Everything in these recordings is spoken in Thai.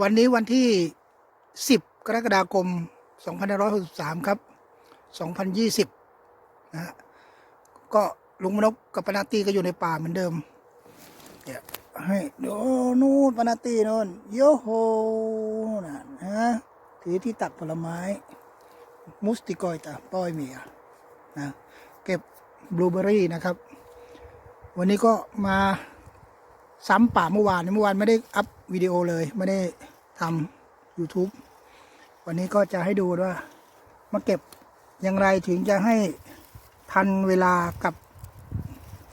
วันนี้วันที่ 10 กรกฎาคม2563 ครับ 2020 นะฮะก็ลุงมนกกับปานาตีก็อยู่ในป่าเหมือนเดิมเนี่ยให้ดูนู่นปานาตีนู่นโยโฮนะฮะถือที่ตักผลไม้ มุสติกอยตาป้อยเมียนะเก็บบลูเบอรี่นะครับ วันนี้ก็มาซ้ำป่าเมื่อวานเมื่อวานไม่ได้อัพวิดีโอเลยไม่ได้ ทำ YouTube วันนี้ก็จะให้ดูว่า มาเก็บอย่างไรถึงจะให้ทันเวลากับ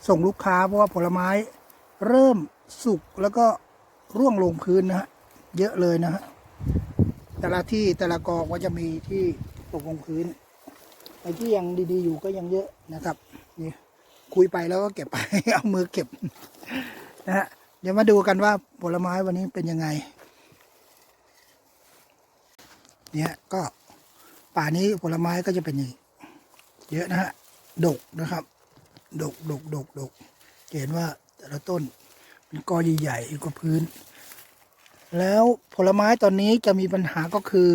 ส่งลูกค้า เพราะว่าผลไม้เริ่มสุกแล้วก็ร่วงลงพื้นนะฮะ เยอะเลยนะฮะ แต่ละที่แต่ละกอก็จะมีที่ตกลงพื้นไอ้ที่ยังดีๆอยู่ก็ยังเยอะนะครับนี่คุยไปแล้วก็เก็บไป เอามือเก็บนะฮะเดี๋ยวมาดูกันว่าผลไม้วันนี้เป็นยังไง เนี่ยก็ป่านี้ผลไม้ก็จะเป็นอย่างนี้เยอะนะฮะดกนะครับ ดกดกดกดกเห็นว่าแต่ละต้นเป็นกอใหญ่ๆอยู่กับพื้น แล้วผลไม้ตอนนี้จะมีปัญหาก็คือ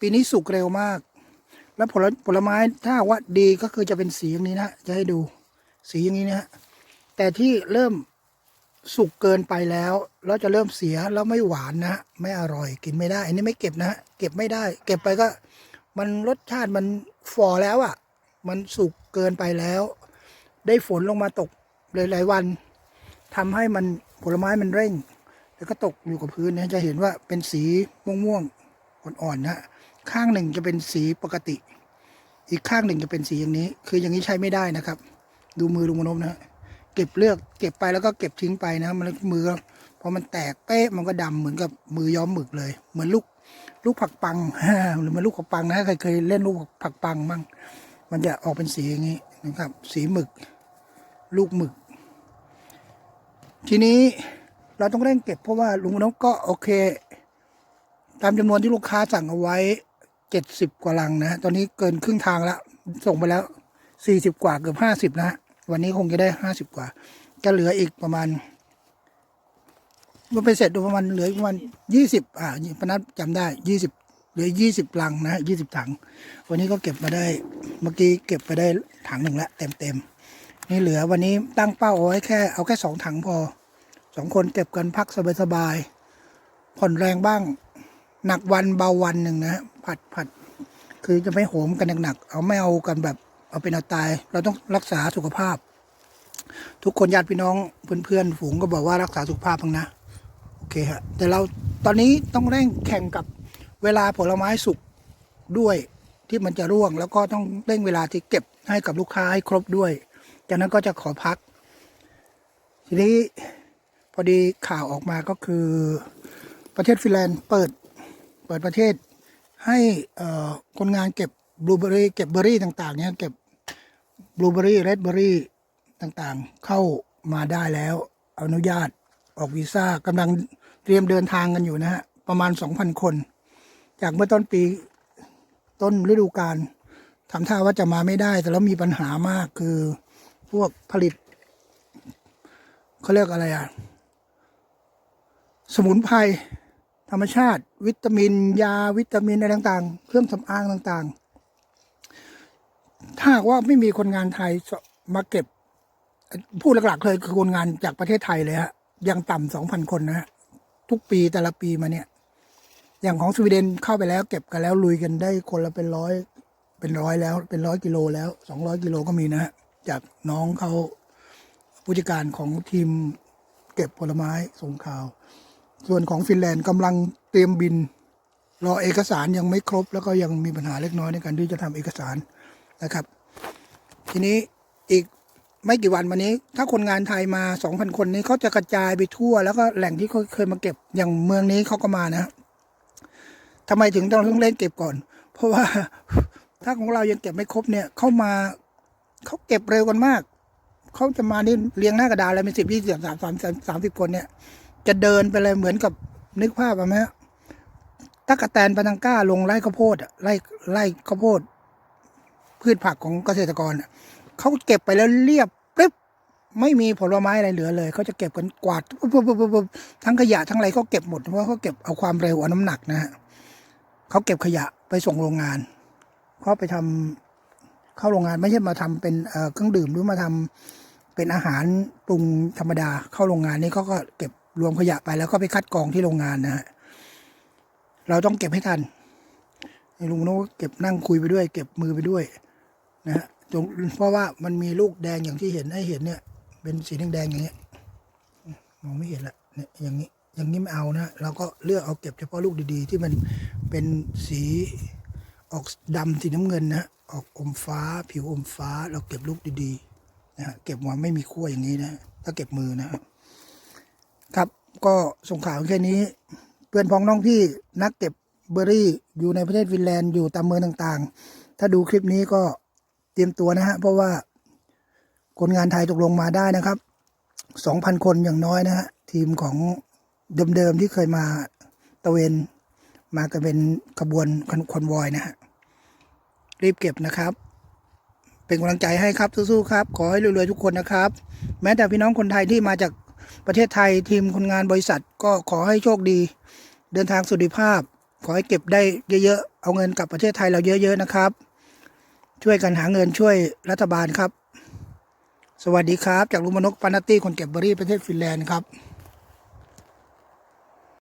ปีนี้สุกเร็วมาก แล้วผลผลไม้ถ้าว่าดีก็คือจะเป็นสีอย่างนี้นะจะให้ดูสีอย่างนี้นะฮะแต่ที่เริ่ม สุกเกินไปแล้วแล้วจะเริ่มเสียแล้วไม่หวานนะไม่อร่อยกินไม่ได้ อันนี้ไม่เก็บนะฮะเก็บไม่ได้ เก็บไปก็ มันรสชาติมันฝ่อแล้วอะ่ะ มันสุกเกินไปแล้ว ได้ฝนลงมาตกหลายๆวันทำให้มันผลไม้มันเร่ง แล้วก็ตกอยู่กับพื้นนะจะเห็นว่าเป็นสีม่วงๆอ่อนๆนะข้างหนึ่งจะเป็นสีปกติ อีกข้างหนึ่งจะเป็นสีอย่างนี้ คืออย่างนี้ใช้ไม่ได้นะครับ ดูมือลุงมนพนะฮะ เก็บเลือกเก็บไปแล้วก็เก็บทิ้งไปนะมันมือพอมันแตกเป๊ะมันก็ดำเหมือนกับมือย้อมหมึกเลย เหมือนลูกลูกผักปังหรือมันลูกผักปังนะใครเคยเล่นลูกผักปังมั่งมันจะออกเป็นสีอย่างนี้นะครับ สีหมึก ลูกหมึก ทีนี้เราต้องเร่งเก็บเพราะว่าลุงมนพก็โอเค ตามจำนวนที่ลูกค้าสั่งเอาไว้เจ็ดสิบกว่าลังนะ ตอนนี้เกินครึ่งทางแล้ว ส่งไปแล้วสี่สิบกว่าเกือบห้าสิบนะ วันนี้คงจะได้ห้าสิบกว่า ก็เหลืออีกประมาณมันไปเสร็จดูประมาณเหลืออีกประมาณยี่สิบอ่าพนัทจำได้ยี่สิบเหลือยี่สิบลังนะยี่สิบถัง วันนี้ก็เก็บมาได้เมื่อกี้เก็บไปได้ถังหนึ่งละเต็มเต็มๆนี่เหลือวันนี้ตั้งเป้าเอาไว้แค่เอาแค่สองถังพอสองคนเก็บกันพักสบายๆผ่อนแรงบ้าง หนักวันเบาวันหนึ่งนะฮะผัดผัดคือจะไม่โหมกันหนักๆเอาไม่เอากันแบบ เอาเป็นเอาตาย เราต้องรักษาสุขภาพ ทุกคนญาติพี่น้องเพื่อนๆฝูงก็บอกว่ารักษาสุขภาพบ้างนะโอเคฮะแต่เราตอนนี้ต้องเร่งแข่งกับเวลาผลไม้สุกด้วยที่มันจะร่วง แล้วก็ต้องเร่งเวลาที่เก็บให้กับลูกค้าให้ครบด้วย จากนั้นก็จะขอพัก ทีนี้พอดีข่าวออกมาก็คือ ประเทศฟินแลนด์เปิดเปิดประเทศให้คนงานเก็บบลูเบอรี่เก็บเบอร์รี่ต่างๆเนี่ยเก็บ บลูเบอรี่เรดเบอรี่ต่างๆ เข้ามาได้แล้ว อนุญาตออกวีซ่ากำลังเตรียมเดินทางกันอยู่นะฮะ ประมาณ 2,000 คน จากเมื่อต้นปีต้นฤดูกาลทำท่าว่าจะมาไม่ได้ แต่แล้วมีปัญหามากคือพวกผลิตเขาเรียกอะไรอะสมุนไพรธรรมชาติ วิตามิน ยาวิตามินอะไรต่าง ๆ เครื่องสำอางต่าง ๆ ถ้าว่าไม่มีคนงานไทยมาเก็บ ผู้หลักๆเลยคือคนงานจากประเทศไทยเลยฮะยังต่ำสองพันคนนะฮะทุกปีแต่ละปีมาเนี่ย อย่างของสวีเดนเข้าไปแล้ว เก็บกันแล้วลุยกันได้คนละเป็นร้อย เป็นร้อยแล้ว เป็นร้อยกิโลแล้วสองร้อยกิโลก็มีนะฮะจากน้องเขาผู้จัดการของทีมเก็บผลไม้ส่งข่าว ส่วนของฟินแลนด์กำลังเตรียมบิน รอเอกสารยังไม่ครบ แล้วก็ยังมีปัญหาเล็กน้อยในการที่จะทำเอกสารนะครับ ทีนี้อีกไม่กี่วันวันนี้ ถ้าคนงานไทยมา 2,000 คนนี้เขาจะกระจายไปทั่ว แล้วก็แหล่งที่เขาเคยมาเก็บอย่างเมืองนี้เขาก็มานะทำไมถึงต้องเล่นเก็บก่อน เพราะว่าถ้าของเรายังเก็บไม่ครบเนี่ยเขามาเขาเก็บเร็วกันมากเขาจะมานี่เรียงหน้ากระดานอะไรเป็นสิบยี่สิบสามสามสามสิบคนเนี่ย จะเดินไปเลยเหมือนกับนึกภาพอะไหมฮะตะกะแตนปานังก้าลงไร่ข้าวโพดอะไร่ไร่ข้าวโพด พืชผักของเกษตรกรเขาเก็บไปแล้วเรียบปึ๊บไม่มีผลไม้อะไรเหลือเลยเขาจะเก็บกันกวาดปุ๊บปุ๊บปุ๊บทั้งขยะทั้งอะไรเขาเก็บหมดเพราะเขาเก็บเอาความเร็วเอาน้ำหนักนะฮะเขาเก็บขยะไปส่งโรงงานเขาไปทำเข้าโรงงานไม่ใช่มาทำเป็นเครื่องดื่มหรือมาทำเป็นอาหารปรุงธรรมดาเข้าโรงงานนี่เขาก็เก็บรวมขยะไปแล้วก็ไปคัดกรองที่โรงงานนะฮะเราต้องเก็บให้ทันลุงนกเก็บนั่งคุยไปด้วย เก็บมือไปด้วย นะฮะตรงเพราะว่ามันมีลูกแดงอย่างที่เห็นให้เห็นเนี่ย เป็นสีแดงๆอย่างเงี้ยมองไม่เห็นละเนี่ยอย่างนี้อย่างนี้ไม่เอานะเราก็เลือกเอาเก็บเฉพาะลูกดีๆ ที่มันเป็นสีออกดำสีน้ำเงินนะออกอมฟ้า ผิวอมฟ้า เราเก็บลูกดีๆนะฮะเก็บมาไม่มีขั้วอย่างนี้นะถ้าเก็บมือนะครับครับก็ส่งข่าวแค่นี้ เพื่อนพ้องน้องพี่นักเก็บเบอร์รี่อยู่ในประเทศฟินแลนด์อยู่ตามเมืองต่างๆ ถ้าดูคลิปนี้ก็ เตรียมตัวนะฮะเพราะว่าคนงานไทยตกลงมาได้นะครับสองพันคนอย่างน้อยนะฮะทีมของเดิมๆที่เคยมาตะเวนมากันเป็นขบวนคอนวอยนะฮะรีบเก็บนะครับ เป็นกำลังใจให้ครับสู้ๆครับ ขอให้รวยๆทุกคนนะครับ แม้แต่พี่น้องคนไทยที่มาจากประเทศไทยทีมคนงานบริษัทก็ขอให้โชคดี เดินทางสุดิภาพ ขอให้เก็บได้เยอะๆ เอาเงินกลับประเทศไทยเราเยอะ ๆ นะครับ ช่วยกันหาเงินช่วยรัฐบาลครับ สวัสดีครับ จากลุงมนกปานาตี้คนเก็บเบอร์รี่ประเทศฟินแลนด์ครับ